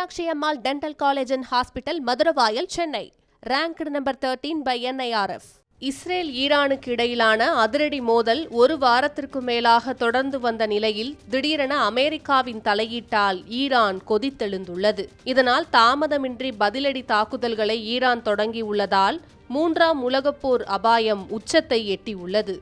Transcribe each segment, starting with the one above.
Meenakshi Ammal dental college and hospital Maduravoyal Chennai. Ranked number thirteen by NIRF Israel ஈரானுக்கு இடையிலான அதிரடி மோதல் ஒரு வாரத்திற்கு மேலாக தொடர்ந்து வந்த நிலையில் திடீரென அமெரிக்காவின் தலையீட்டால் ஈரான் கொதித்தெழுந்துள்ளது. இதனால் தாமதமின்றி பதிலடி தாக்குதல்களை ஈரான் தொடங்கியுள்ளதால் மூன்றாம் உலகப்போர் அபாயம் உச்சத்தை எட்டியுள்ளது.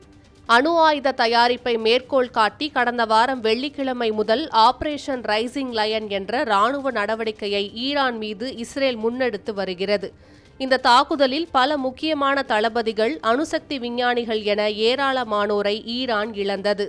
அணு ஆயுத தயாரிப்பை மேற்கோள் காட்டி கடந்த வாரம் வெள்ளிக்கிழமை முதல் ஆபரேஷன் ரைசிங் லயன் என்ற ராணுவ நடவடிக்கையை ஈரான் மீது இஸ்ரேல் முன்னெடுத்து வருகிறது. இந்த தாக்குதலில் பல முக்கியமான தளபதிகள் அணுசக்தி விஞ்ஞானிகள் என ஏராளமானோரை ஈரான் இழந்தது.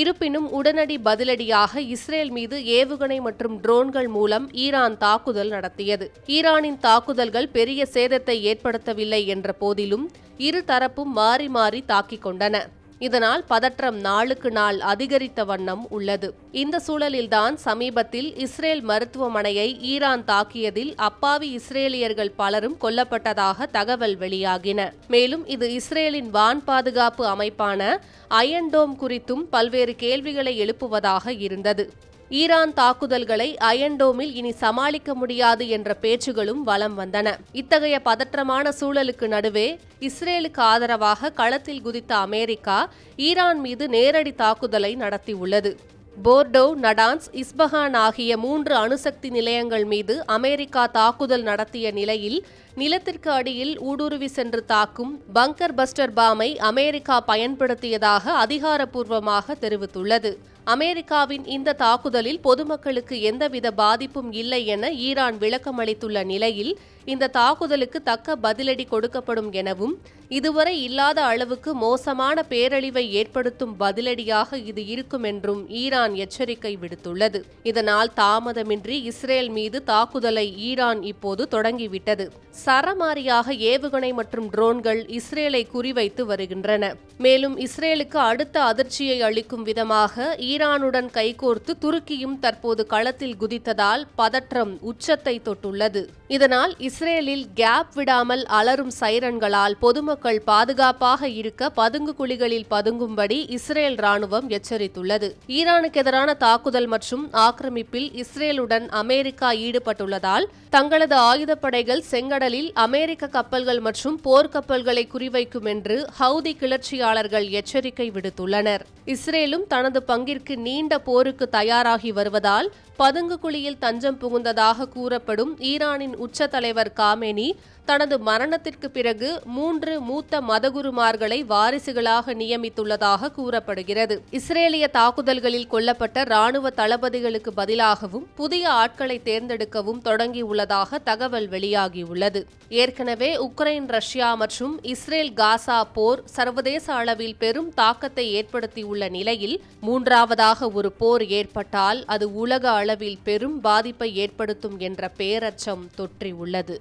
இருப்பினும் உடனடி பதிலடியாக இஸ்ரேல் மீது ஏவுகணை மற்றும் ட்ரோன்கள் மூலம் ஈரான் தாக்குதல் நடத்தியது. ஈரானின் தாக்குதல்கள் பெரிய சேதத்தை ஏற்படுத்தவில்லை என்ற போதிலும் இரு தரப்பும் மாறி மாறி தாக்கிக் கொண்டன. இதனால் பதற்றம் நாளுக்கு நாள் அதிகரித்த வண்ணம் உள்ளது. இந்த சூழலில்தான் சமீபத்தில் இஸ்ரேல் மருத்துவமனையை ஈரான் தாக்கியதில் அப்பாவி இஸ்ரேலியர்கள் பலரும் கொல்லப்பட்டதாக தகவல் வெளியாகின. மேலும் இது இஸ்ரேலின் வான் பாதுகாப்பு அமைப்பான அயன்டோம் குறித்தும் பல்வேறு கேள்விகளை எழுப்புவதாக இருந்தது. ஈரான் தாக்குதல்களை அயன்டோமில் இனி சமாளிக்க முடியாது என்ற பேச்சுகளும் வலம் வந்தன. இத்தகைய பதற்றமான சூழலுக்கு நடுவே இஸ்ரேலுக்கு ஆதரவாக களத்தில் குதித்த அமெரிக்கா ஈரான் மீது நேரடி தாக்குதலை நடத்தியுள்ளது போர்டோ நடான்ஸ் இஸ்பஹான் ஆகிய மூன்று அணுசக்தி நிலையங்கள் மீது அமெரிக்கா தாக்குதல் நடத்திய நிலையில் நிலத்திற்கு அடியில் ஊடுருவி சென்று தாக்கும் பங்கர் பஸ்டர் பாமை அமெரிக்கா பயன்படுத்தியதாக அதிகாரப்பூர்வமாக தெரிவித்துள்ளது. அமெரிக்காவின் இந்த தாக்குதலில் பொதுமக்களுக்கு எந்தவித பாதிப்பும் இல்லை என ஈரான் விளக்கமளித்துள்ள நிலையில் இந்த தாக்குதலுக்கு தக்க பதிலடி கொடுக்கப்படும் எனவும் இதுவரை இல்லாத அளவுக்கு மோசமான பேரழிவை ஏற்படுத்தும் பதிலடியாக இது இருக்கும் என்றும் ஈரான் எச்சரிக்கை விடுத்துள்ளது. இதனால் தாமதமின்றி இஸ்ரேல் மீது தாக்குதலை ஈரான் இப்போது தொடங்கிவிட்டது. சரமாரியாக ஏவுகணை மற்றும் ட்ரோன்கள் இஸ்ரேலை குறிவைத்து வருகின்றன. மேலும் இஸ்ரேலுக்கு அடுத்த அதிர்ச்சியை அளிக்கும் விதமாக ஈரானுடன் கைகோர்த்து துருக்கியும் தற்போது களத்தில் குதித்ததால் பதற்றம் உச்சத்தை தொட்டுள்ளது. இதனால் இஸ்ரேலில் கேப் விடாமல் அலரும் சைரன்களால் பொதுமக்கள் பாதுகாப்பாக இருக்க பதுங்கு குழிகளில் பதுங்கும்படி இஸ்ரேல் ராணுவம் எச்சரித்துள்ளது. ஈரானுக்கு எதிரான தாக்குதல் மற்றும் ஆக்கிரமிப்பில் இஸ்ரேலுடன் அமெரிக்கா ஈடுபட்டுள்ளதால் தங்களது ஆயுதப்படைகள் கடலில் அமெரிக்க கப்பல்கள் மற்றும் போர்க்கப்பல்களை குறிவைக்கும் என்று ஹவுதி கிளர்ச்சியாளர்கள் எச்சரிக்கை விடுத்துள்ளனர். இஸ்ரேலும் தனது பங்கிற்கு நீண்ட போருக்கு தயாராகி வருவதால் பதுங்கு குழியில் தஞ்சம் புகுந்ததாக கூறப்படும் ஈரானின் உச்ச தலைவர் காமெனி தனது மரணத்திற்கு பிறகு மூன்று மூத்த மதகுருமார்களை வாரிசுகளாக நியமித்துள்ளதாக கூறப்படுகிறது. இஸ்ரேலிய தாக்குதல்களில் கொல்லப்பட்ட ராணுவ தளபதிகளுக்கு பதிலாகவும் புதிய ஆட்களை தேர்ந்தெடுக்கவும் தொடங்கியுள்ளதாக தகவல் வெளியாகியுள்ளது. ஏற்கனவே உக்ரைன் ரஷ்யா மற்றும் இஸ்ரேல் காசா போர் சர்வதேச அளவில் பெரும் தாக்கத்தை ஏற்படுத்தியுள்ள நிலையில் மூன்றாவதாக ஒரு போர் ஏற்பட்டால் அது உலக அளவில் பெரும் பாதிப்பை ஏற்படுத்தும் என்ற பேரச்சம் தொற்றியுள்ளது.